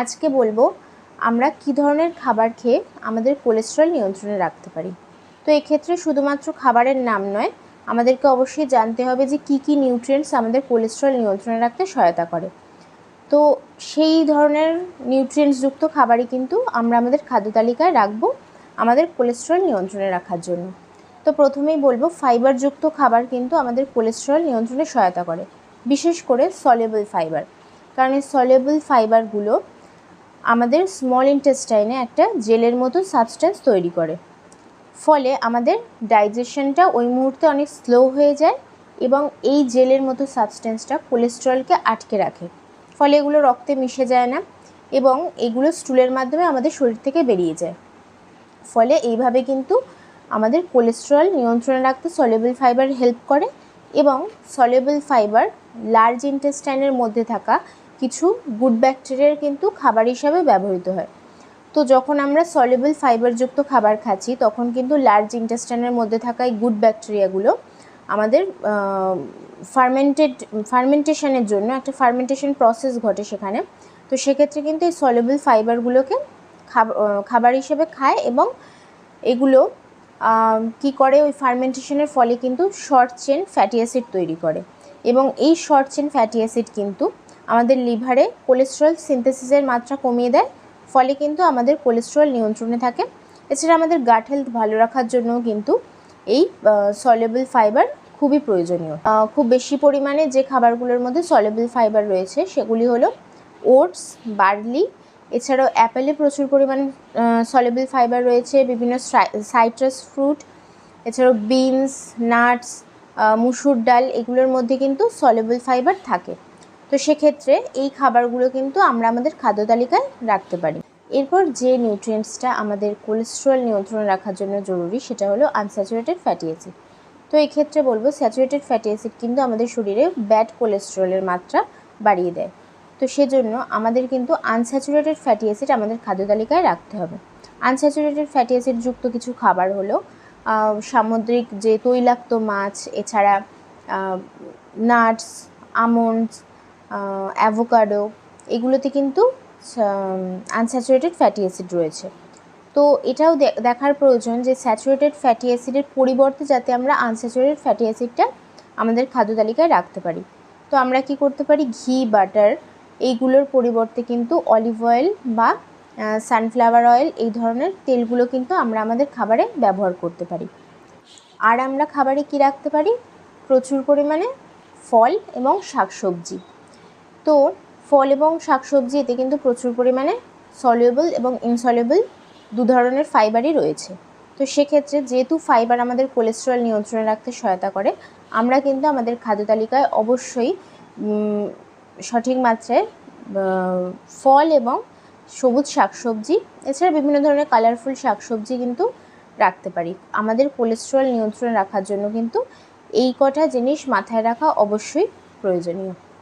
আজকে বলব, আমরা কী ধরনের খাবার খেয়ে আমাদের কোলেস্ট্রল নিয়ন্ত্রণে রাখতে পারি? তো এক্ষেত্রে শুধুমাত্র খাবারের নাম নয়, আমাদেরকে অবশ্যই জানতে হবে যে কী কী নিউট্রিয়েন্টস আমাদের কোলেস্ট্রল নিয়ন্ত্রণে রাখতে সহায়তা করে। তো সেই ধরনের নিউট্রিয়েন্টসযুক্ত খাবারই কিন্তু আমরা আমাদের খাদ্য তালিকায় রাখব আমাদের কোলেস্ট্রল নিয়ন্ত্রণে রাখার জন্য। তো প্রথমেই বলব ফাইবারযুক্ত খাবার কিন্তু আমাদের কোলেস্ট্রল নিয়ন্ত্রণে সহায়তা করে, বিশেষ করে সলেবল ফাইবার কারণ এই সলেবল ফাইবারগুলো আমাদের স্মল ইন্টেস্টাইনে একটা জেলের মতো সাবস্টেন্স তৈরি করে। ফলে আমাদের ডাইজেশনটা ওই মুহূর্তে অনেক স্লো হয়ে যায় এবং এই জেলের মতো সাবস্টেন্সটা কোলেস্ট্রলকে আটকে রাখে। ফলে এগুলো রক্তে মিশে যায় না এবং এগুলো স্টুলের মাধ্যমে আমাদের শরীর থেকে বেরিয়ে যায়। ফলে এইভাবে কিন্তু আমাদের কোলেস্ট্রল নিয়ন্ত্রণে রাখতে সলেবল ফাইবার হেল্প করে এবং সলেবল ফাইবার লার্জ ইন্টেস্টাইনের মধ্যে থাকা কিছু গুড ব্যাকটেরিয়ার কিন্তু খাবার হিসাবে ব্যবহৃত হয়। তো যখন আমরা সলেবল ফাইবারযুক্ত খাবার খাচ্ছি, তখন কিন্তু লার্জ ইন্টেস্টাইনের মধ্যে থাকা এই গুড ব্যাকটেরিয়াগুলো আমাদের ফার্মেন্টেড ফার্মেন্টেশনের জন্য একটা ফার্মেন্টেশন প্রসেস ঘটে সেখানে। তো সেক্ষেত্রে কিন্তু এই সলেবল ফাইবারগুলোকে খাবার হিসেবে খায় এবং এগুলো কি করে? ওই ফার্মেন্টেশনের ফলে কিন্তু শর্ট চেন ফ্যাটি অ্যাসিড তৈরি করে। এবং এই শর্ট চেন ফ্যাটি অ্যাসিড কিন্তু আমাদের লিভারে কোলেস্ট্রল সিনথেসিসের মাত্রা কমিয়ে দেয়, ফলে কিন্তু আমাদের কোলেস্ট্রল নিয়ন্ত্রণে থাকে। এছাড়া আমাদের গাট হেলথ ভালো রাখার জন্যও কিন্তু এই সলেবল ফাইবার খুবই প্রয়োজনীয়। খুব বেশি পরিমাণে যে খাবারগুলোর মধ্যে সলেবল ফাইবার রয়েছে, সেগুলি হলো ওটস বার্লি এছাড়াও অ্যাপেলে প্রচুর পরিমাণে সলেবল ফাইবার রয়েছে, বিভিন্ন সাইট্রাস ফ্রুট এছাড়াও বিনস নাটস মুসুর ডাল, এগুলোর মধ্যে কিন্তু সলেবল ফাইবার থাকে। তো সেক্ষেত্রে এই খাবারগুলো কিন্তু আমরা আমাদের খাদ্য তালিকায় রাখতে পারি। এরপর যে নিউট্রিয়েন্টসটা আমাদের কোলেস্ট্রল নিয়ন্ত্রণে রাখার জন্য জরুরি সেটা হলো আনস্যাচুরেটেড ফ্যাটি অ্যাসিড তো এই ক্ষেত্রে বলব স্যাচুরেটেড ফ্যাটি অ্যাসিড কিন্তু আমাদের শরীরে ব্যাড কোলেস্ট্রলের মাত্রা বাড়িয়ে দেয়। তো সেজন্য আমাদের কিন্তু আনস্যাচুরেটেড ফ্যাটি অ্যাসিড আমাদের খাদ্য তালিকায় রাখতে হবে। আনস্যাচুরেটেড ফ্যাটি অ্যাসিড যুক্ত কিছু খাবার হলো সামুদ্রিক যে তৈলাক্ত মাছ, এছাড়া নাটস আমন্ডস অ্যাভোকাডো এগুলোতে কিন্তু আনস্যাচুরেটেড ফ্যাটি অ্যাসিড রয়েছে। তো এটাও দেখার প্রয়োজন যে স্যাচুরেটেড ফ্যাটি অ্যাসিডের পরিবর্তে যাতে আমরা আনস্যাচুরেটেড ফ্যাটি অ্যাসিডটা আমাদের খাদ্য তালিকায় রাখতে পারি। তো আমরা কি করতে পারি? ঘি বাটার এইগুলোর পরিবর্তে কিন্তু অলিভ অয়েল বা সানফ্লাওয়ার অয়েল এই ধরনের তেলগুলো কিন্তু আমরা আমাদের খাবারে ব্যবহার করতে পারি। আর আমরা খাবারে কি রাখতে পারি? প্রচুর পরিমাণে ফল এবং শাকসবজি। তো ফল এবং শাকসবজি এতে কিন্তু প্রচুর পরিমাণে সলিউবল এবং ইনসলিউবল দু ধরনের ফাইবারই রয়েছে। তো সেক্ষেত্রে যেহেতু ফাইবার আমাদের কোলেস্ট্রল নিয়ন্ত্রণে রাখতে সহায়তা করে, আমরা কিন্তু আমাদের খাদ্য তালিকায় অবশ্যই সঠিক মাত্রায় ফল এবং সবুজ শাকসবজি, এছাড়া বিভিন্ন ধরনের কালারফুল শাকসবজি কিন্তু রাখতে পারি। আমাদের কোলেস্ট্রল নিয়ন্ত্রণে রাখার জন্য কিন্তু এই কটা জিনিস মাথায় রাখা অবশ্যই প্রয়োজনীয়।